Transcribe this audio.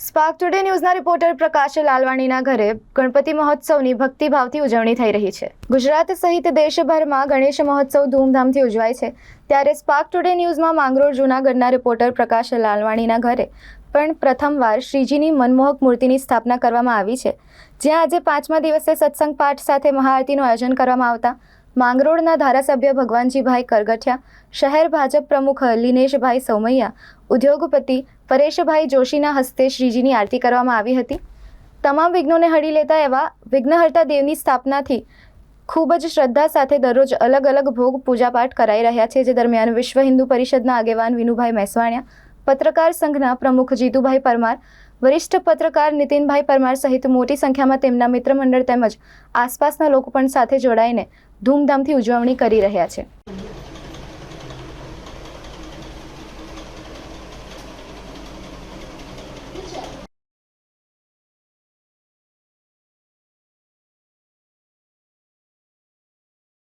Spark today ન્યૂઝના reporter Prakash લાલવાણીના ઘરે ગણપતિ મહોત્સવની ભક્તિભાવથી ઉજવણી થઈ રહી છે. ગુજરાત સહિત દેશભરમાં ગણેશ મહોત્સવ ધૂમધામથી ઉજવાય છે. ત્યારે સ્પાર્ક ટુડે ન્યૂઝમાં માંગરોળ જૂનાગઢના રિપોર્ટર પ્રકાશ લાલવાણીના ઘરે પણ પ્રથમવાર શ્રીજીની મનમોહક મૂર્તિની સ્થાપના કરવામાં આવી છે. જ્યાં આજે પાંચમા દિવસે સત્સંગ પાઠ સાથે મહાઆરતીનું આયોજન કરવામાં આવતા માંગરોળના ધારાસભ્ય ભગવાનજીભાઈ કરગઠિયા, શહેર ભાજપ પ્રમુખ લિનેશભાઈ સૌમૈયા, ઉદ્યોગપતિ પરેશભાઈ જોશીના હસ્તે શ્રીજીની આરતી કરવામાં આવી હતી. તમામ વિઘ્નોને હળી લેતા એવા વિઘ્નહર્તા દેવની સ્થાપનાથી ખૂબ જ શ્રદ્ધા સાથે દરરોજ અલગ અલગ ભોગ પૂજાપાઠ કરાઈ રહ્યા છે, જે દરમિયાન વિશ્વ હિન્દુ પરિષદના આગેવાન વિનુભાઈ મહેસવાણિયા, પત્રકાર સંઘના પ્રમુખ જીતુભાઈ પરમાર વરિષ્ઠ પત્રકાર નીતિનભાઈ પરમાર સહિત મોટી સંખ્યામાં તેમના મિત્ર મંડળ તેમજ આસપાસના લોકો પણ સાથે જોડાઈને ધૂમધામથી ઉજવણી કરી રહ્યા છે.